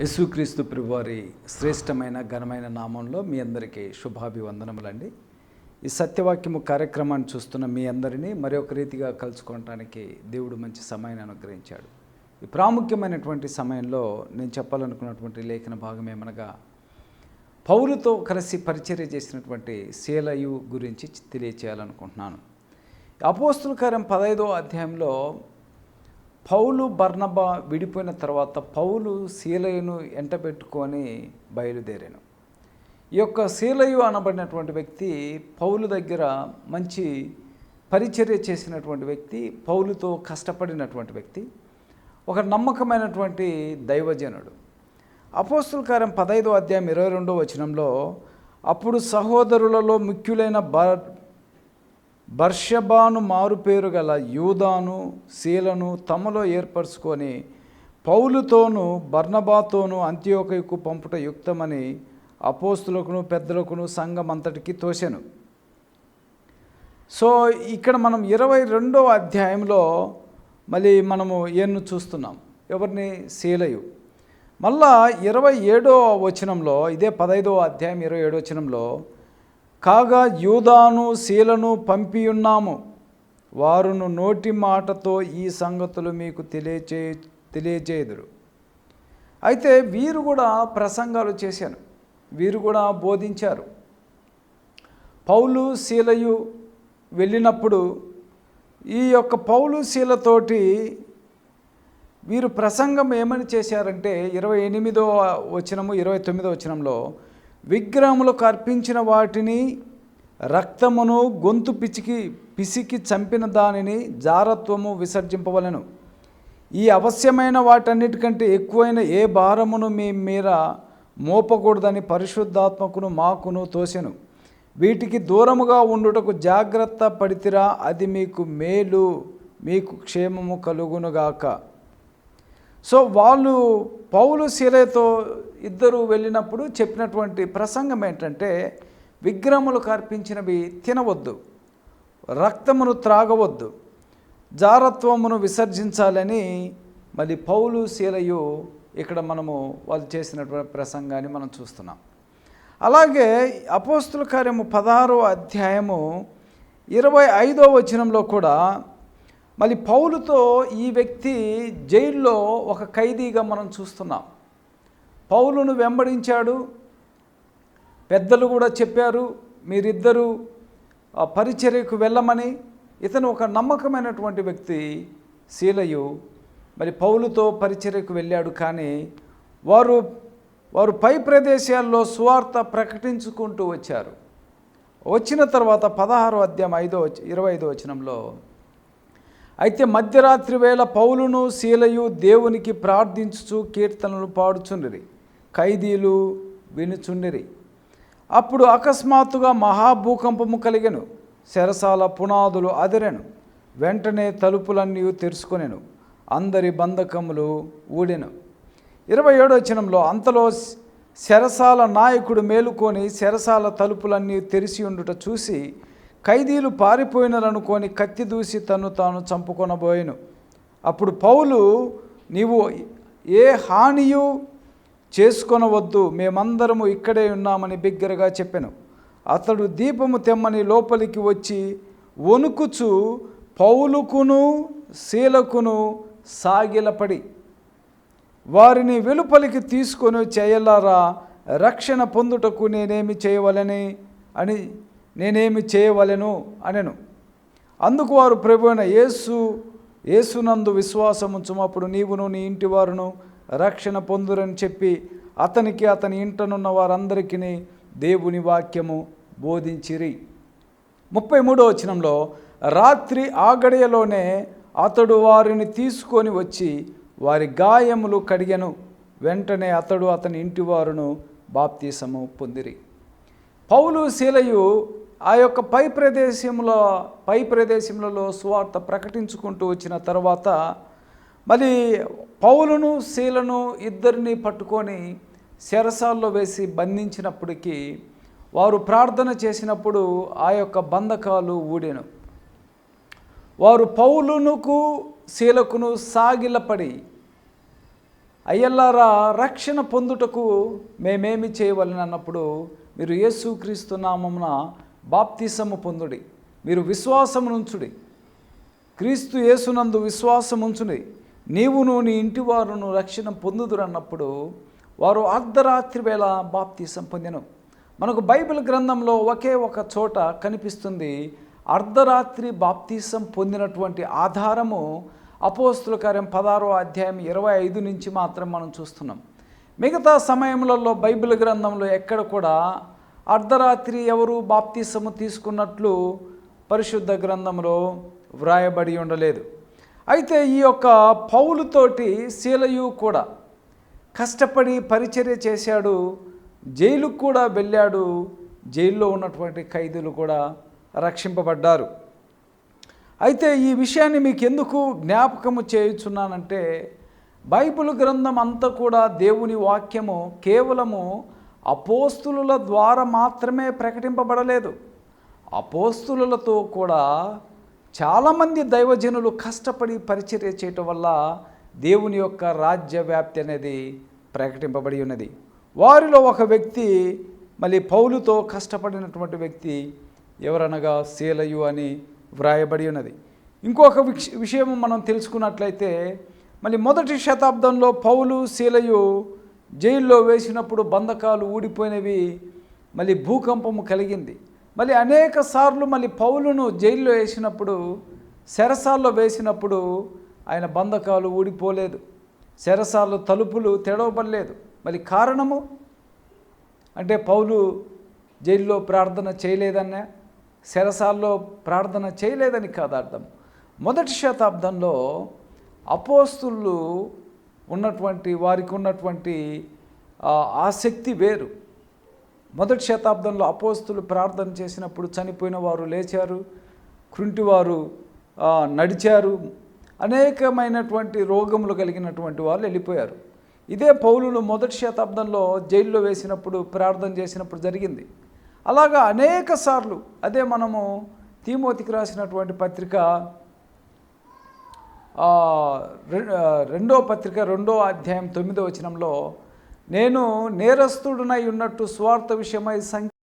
యేసుక్రీస్తు ప్రభువారి శ్రేష్టమైన ఘనమైన నామంలో మీ అందరికీ శుభాభివందనములండి. ఈ సత్యవాక్యము కార్యక్రమాన్ని చూస్తున్న మీ అందరినీ మరొక రీతిగా కలుసుకోవటానికి దేవుడు మంచి సమయాన్ని అనుగ్రహించాడు. ఈ ప్రాముఖ్యమైనటువంటి సమయంలో నేను చెప్పాలనుకున్నటువంటి లేఖన భాగం ఏమనగా పౌరుతో కలిసి పరిచర్య చేసినటువంటి శీలయు గురించి తెలియచేయాలనుకుంటున్నాను. అపోస్తుల కార్యం పదహైదో అధ్యాయంలో పౌలు బర్నబా విడిపోయిన తర్వాత పౌలు శీలయును ఎంటబెట్టుకొని బయలుదేరాను. ఈ యొక్క శీలయు అనబడినటువంటి వ్యక్తి పౌలు దగ్గర మంచి పరిచర్య చేసినటువంటి వ్యక్తి పౌలుతో కష్టపడినటువంటి వ్యక్తి ఒక నమ్మకమైనటువంటి దైవజనుడు. అపోస్తుల కార్యం పదైదో అధ్యాయం ఇరవై రెండో వచనంలో అప్పుడు సహోదరులలో ముఖ్యులైన బర్ బర్షబాను మారుపేరు గల యూదాను శీలను తమలో ఏర్పరచుకొని పౌలుతోనూ బర్ణబాతోనూ అంత్యోకకు పంపుట యుక్తమని అపోస్తులకును పెద్దలకును సంఘం అంతటికి తోశాను సో ఇక్కడ మనం ఇరవై రెండో అధ్యాయంలో మళ్ళీ మనము ఏను చూస్తున్నాం. ఎవరిని? శీలయు మళ్ళా ఇరవై ఏడో వచనంలో ఇదే పదైదో అధ్యాయం ఇరవై ఏడో వచనంలో కాగా యూదాను శీలను పంపియున్నాము. వారును నోటి మాటతో ఈ సంగతులు మీకు తెలియచే తెలియచేయదురు. అయితే వీరు కూడా ప్రసంగాలు చేశాను వీరు కూడా బోధించారు. పౌలు శీలయు వెళ్ళినప్పుడు ఈ యొక్క పౌలు శీలతోటి వీరు ప్రసంగం ఏమని చేశారంటే ఇరవై ఎనిమిదో వచనము ఇరవై తొమ్మిదో వచనంలో విగ్రహములకు అర్పించిన వాటిని రక్తమును గొంతు పిచికి పిసికి చంపిన దానిని జారత్వము విసర్జింపవలను. ఈ అవశ్యమైన వాటన్నిటికంటే ఎక్కువైన ఏ భారమును మీ మీద మోపకూడదని పరిశుద్ధాత్మకును మాకును తోసెను. వీటికి దూరముగా ఉండుటకు జాగ్రత్త పడితిరా అది మీకు మేలు మీకు క్షేమము కలుగునుగాక. సో వాళ్ళు పౌలు శిలతో ఇద్దరు వెళ్ళినప్పుడు చెప్పినటువంటి ప్రసంగం ఏంటంటే విగ్రహములు అర్పించినవి తినవద్దు రక్తమును త్రాగవద్దు జారత్వమును విసర్జించాలని మళ్ళీ పౌలు శీలయు ఇక్కడ మనము వాళ్ళు చేసినటువంటి ప్రసంగాన్ని మనం చూస్తున్నాం. అలాగే అపోస్తుల కార్యము పదహారో అధ్యాయము ఇరవై ఐదో వచనంలో కూడా మళ్ళీ పౌలుతో ఈ వ్యక్తి జైల్లో ఒక ఖైదీగా మనం చూస్తున్నాం. పౌలును వెంబడించాడు. పెద్దలు కూడా చెప్పారు మీరిద్దరూ ఆ పరిచర్యకు వెళ్ళమని. ఇతను ఒక నమ్మకమైనటువంటి వ్యక్తి శీలయు మరి పౌలుతో పరిచర్యకు వెళ్ళాడు కానీ వారు వారు పై ప్రదేశాల్లో సువార్త ప్రకటించుకుంటూ వచ్చారు. వచ్చిన తర్వాత పదహారో అధ్యాయం ఐదో ఇరవై ఐదో వచనంలో అయితే మధ్యరాత్రి వేళ పౌలును శీలయు దేవునికి ప్రార్థించుచు కీర్తనలు పాడుచుండిరి. ఖైదీలు వినుచుండిరి. అప్పుడు అకస్మాత్తుగా మహాభూకంపము కలిగెను. శరసాల పునాదులు అదిరెను. వెంటనే తలుపులన్నీ తెరుచుకొనెను. అందరి బంధకములు ఊడెను. ఇరవై ఏడో చినంలో అంతలో శరసాల నాయకుడు మేలుకొని శరసాల తలుపులన్నీ తెరిచి ఉండుట చూసి ఖైదీలు పారిపోయినారనుకొని కత్తి దూసి తను తాను చంపుకొనబోయాను. అప్పుడు పౌలు నీవు ఏ హానియు చేసుకొనవద్దు మేమందరము ఇక్కడే ఉన్నామని బిగ్గరగా చెప్పాను. అతడు దీపము తెమ్మని లోపలికి వచ్చి వణుకుచు పౌలుకును శీలకును సాగిలపడి వారిని వెలుపలికి తీసుకొని చేయలారా? రక్షణ పొందుటకు నేనేమి చేయవలని అని నేనేమి చేయవలెను అనెను. అందుకు వారు ప్రభు అయిన యేసు యేసునందు విశ్వాసముంచుమప్పుడు నీవును నీ ఇంటి వారును రక్షణ పొందురని చెప్పి అతనికి అతని ఇంటనున్న వారందరికీ దేవుని వాక్యము బోధించిరి. ముప్పై మూడో వచనంలో రాత్రి ఆగడియలోనే అతడు వారిని తీసుకొని వచ్చి వారి గాయములు కడిగను. వెంటనే అతడు అతని ఇంటివారును బాప్తీసము పొందిరి. పౌలు శీలయు ఆ యొక్క పై ప్రదేశంలో పై ప్రదేశంలో సువార్త ప్రకటించుకుంటూ వచ్చిన తర్వాత మరి పౌలును శీలను ఇద్దరిని పట్టుకొని శరసాల్లో వేసి బంధించినప్పటికీ వారు ప్రార్థన చేసినప్పుడు ఆ యొక్క బంధకాలు ఊడెను. వారు పౌలునుకు శీలకును సాగిలపడి అయ్యల్లారా రక్షణ పొందుటకు మేమేమి చేయవలని అన్నప్పుడు మీరు యేసుక్రీస్తు నామమున బాప్తిసము పొందుడి. మీరు విశ్వాసమునుంచుడి. క్రీస్తు యేసునందు విశ్వాసం నీవును నీ ఇంటి వారును రక్షణ పొందుదురన్నప్పుడు వారు అర్ధరాత్రి వేళ బాప్తీసం పొందెను. మనకు బైబిల్ గ్రంథంలో ఒకే ఒక చోట కనిపిస్తుంది అర్ధరాత్రి బాప్తీసం పొందినటువంటి ఆధారము అపోస్తుల కార్యం పదారో అధ్యాయం ఇరవై ఐదు నుంచి మాత్రం మనం చూస్తున్నాం. మిగతా సమయములలో బైబిల్ గ్రంథంలో ఎక్కడ కూడా అర్ధరాత్రి ఎవరు బాప్తీసము తీసుకున్నట్లు పరిశుద్ధ గ్రంథంలో వ్రాయబడి ఉండలేదు. అయితే ఈ యొక్క పౌలుతోటి శీలయు కూడా కష్టపడి పరిచర్య చేశాడు జైలుకు కూడా వెళ్ళాడు జైల్లో ఉన్నటువంటి ఖైదీలు కూడా రక్షింపబడ్డారు. అయితే ఈ విషయాన్ని మీకు ఎందుకు జ్ఞాపకము చేయుచున్నానంటే బైబిల్ గ్రంథం అంతా కూడా దేవుని వాక్యము కేవలము అపోస్తుల ద్వారా మాత్రమే ప్రకటింపబడలేదు. అపోస్తులతో కూడా చాలామంది దైవజనులు కష్టపడి పరిచర్య చేయటం వల్ల దేవుని యొక్క రాజ్య వ్యాప్తి అనేది ప్రకటింపబడి ఉన్నది. వారిలో ఒక వ్యక్తి మళ్ళీ పౌలుతో కష్టపడినటువంటి వ్యక్తి ఎవరనగా శీలయు అని వ్రాయబడి ఉన్నది. ఇంకొక విష- విషయం మనం తెలుసుకున్నట్లయితే మళ్ళీ మొదటి శతాబ్దంలో పౌలు శీలయు జైల్లో వేసినప్పుడు బంధకాలు ఊడిపోయినవి మళ్ళీ భూకంపము కలిగింది. మళ్ళీ అనేక సార్లు మళ్ళీ పౌలును జైల్లో వేసినప్పుడు శరసాల్లో వేసినప్పుడు ఆయన బంధకాలు ఊడిపోలేదు. సెరసాల్లో తలుపులు తెడవబడలేదు మళ్ళీ కారణము? అంటే పౌలు జైల్లో ప్రార్థన చేయలేదన్నా శరసాల్లో ప్రార్థన చేయలేదని కాదు అర్థం. మొదటి శతాబ్దంలో అపోస్తులు ఉన్నటువంటి వారికి ఉన్నటువంటి ఆసక్తి వేరు. మొదటి శతాబ్దంలో అపోస్తులు ప్రార్థన చేసినప్పుడు చనిపోయిన వారు లేచారు కృంటివారు నడిచారు అనేకమైనటువంటి రోగములు కలిగినటువంటి వాళ్ళు వెళ్ళిపోయారు. ఇదే పౌలులు మొదటి శతాబ్దంలో జైల్లో వేసినప్పుడు ప్రార్థన చేసినప్పుడు జరిగింది. అలాగా అనేక సార్లు అదే మనము తీమోతికి రాసినటువంటి పత్రిక రెండో పత్రిక రెండో అధ్యాయం తొమ్మిదో వచనంలో నేను నేరస్తుడునై ఉన్నట్టు స్వార్థ విషయమై సంఖ్య